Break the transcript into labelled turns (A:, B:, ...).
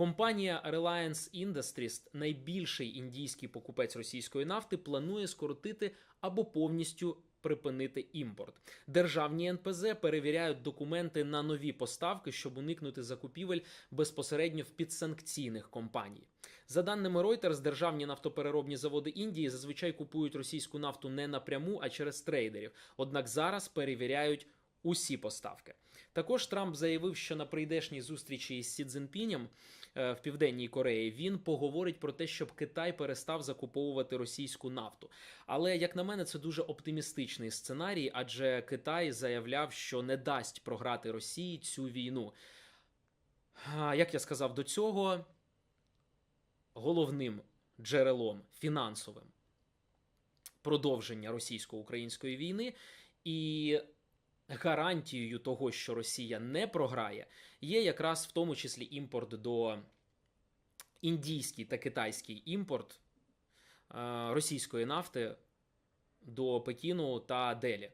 A: Компанія Reliance Industries, найбільший індійський покупець російської нафти, планує скоротити або повністю припинити імпорт. Державні НПЗ перевіряють документи на нові поставки, щоб уникнути закупівель безпосередньо в підсанкційних компаній. За даними Reuters, державні нафтопереробні заводи Індії зазвичай купують російську нафту не напряму, а через трейдерів. Однак зараз перевіряють усі поставки. Також Трамп заявив, що на прийдешній зустрічі із Сі Цзінпінем е, в Південній Кореї він поговорить про те, щоб Китай перестав закуповувати російську нафту. Але як на мене, це дуже оптимістичний сценарій, адже Китай заявляв, що не дасть програти Росії цю війну. Як я сказав до цього, головним джерелом фінансовим продовження російсько-української війни і гарантією того, що Росія не програє, є якраз в тому числі імпорт до індійський та китайський імпорт е, російської нафти до Пекіну та Делі.